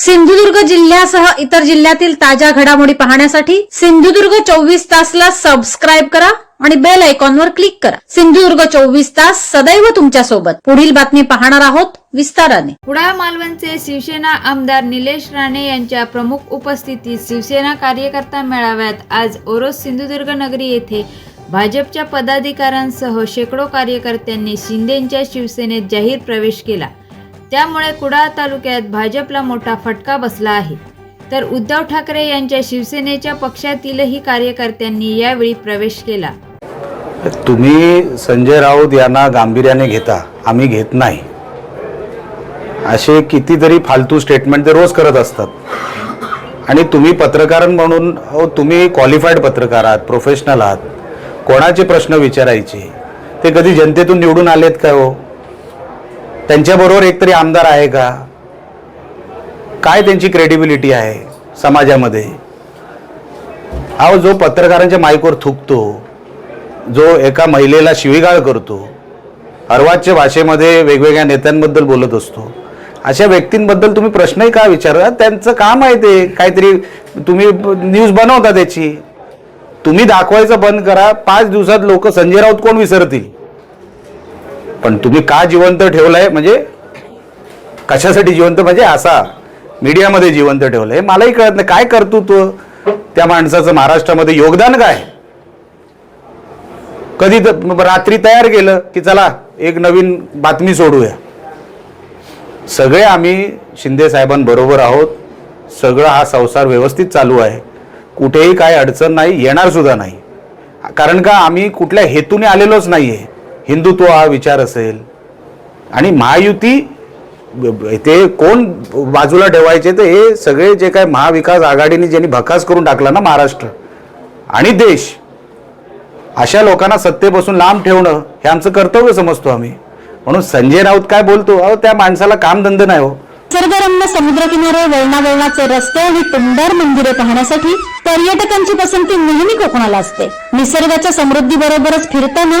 सिंधुदुर्ग जिल्ह्यासह इतर जिल्ह्यातील ताज्या घडामोडी पाहण्यासाठी सिंधुदुर्ग चोवीस तासला सबस्क्राईब करा आणि बेल आयकॉनवर क्लिक करा. सिंधुदुर्ग चोवीस तास सदैव तुमच्यासोबत पुढील बातमी पाहणार आहोत विस्ताराने. कुडाळ मालवणचे शिवसेना आमदार निलेश राणे यांच्या प्रमुख उपस्थितीत शिवसेना कार्यकर्ता मेळाव्यात आज ओरोस सिंधुदुर्ग नगरी येथे भाजपच्या पदाधिकाऱ्यांसह शेकडो कार्यकर्त्यांनी शिंदेच्या शिवसेनेत जाहीर प्रवेश केला. त्यामुळे कुडाळ तालुक्यात भाजपला मोठा फटका बसला आहे. तर उद्धव ठाकरे यांच्या शिवसेनेच्या पक्षातीलही कार्यकर्त्यांनी यावेळी प्रवेश केला. तुम्ही संजय राऊत यांना गांभीर्याने घेता आम्ही घेत नाही. असे कितीतरी फालतू स्टेटमेंट ते रोज करत असतात. आणि तुम्ही पत्रकार म्हणून अहो तुम्ही क्वालिफाईड पत्रकार आहात प्रोफेशनल आहात. कोणाचे प्रश्न विचारायचे? ते कधी जनतेतून निवडून आलेत का हो? त्यांच्याबरोबर एकतरी आमदार आहे का? काय त्यांची क्रेडिबिलिटी आहे समाजामध्ये? अहो जो पत्रकारांच्या माईकवर थुकतो जो एका महिलेला शिवीगाळ करतो अर्वाच्य भाषेमध्ये वेगवेगळ्या नेत्यांबद्दल बोलत असतो अशा व्यक्तींबद्दल तुम्ही प्रश्नही का विचारा त्यांचं काम आहे? ते काहीतरी तुम्ही न्यूज बनवता त्याची. तुम्ही दाखवायचं बंद करा. पाच दिवसात लोक संजय राऊत कोण विसरतील? पण तुम्ही का जिवंत ठेवलंय? म्हणजे कशासाठी जिवंत? म्हणजे असा मीडियामध्ये जिवंत ठेवलंय. मलाही कळत नाही. काय करतो तो त्या माणसाचं? महाराष्ट्रामध्ये योगदान काय? कधी रात्री तयार केलं की चला एक नवीन बातमी सोडूया. सगळे आम्ही शिंदे साहेबांबरोबर आहोत. सगळं हा संसार व्यवस्थित चालू आहे. कुठेही काय अडचण नाही येणार सुद्धा नाही. कारण का आम्ही कुठल्या हेतूने आलेलोच नाही आहे हिंदुत्व हा विचार असेल. आणि महायुती ते कोण बाजूला ठेवायचे तर हे सगळे जे काय महाविकास आघाडीने ज्यांनी भकास करून टाकला ना महाराष्ट्र आणि देश अशा लोकांना सत्तेपासून लांब ठेवणं हे आमचं कर्तव्य समजतो आम्ही. म्हणून संजय राऊत काय बोलतो? अहो त्या माणसाला कामधंद नाही हो. निसर्गरम्य समुद्रकिनारे वळणावळणाचे रस्ते आणि टुमदार मंदिरे पाहण्यासाठी पर्यटकांची पसंती नेहमी कोकणाला असते. निसर्गाच्या समृद्धी बरोबरच फिरताना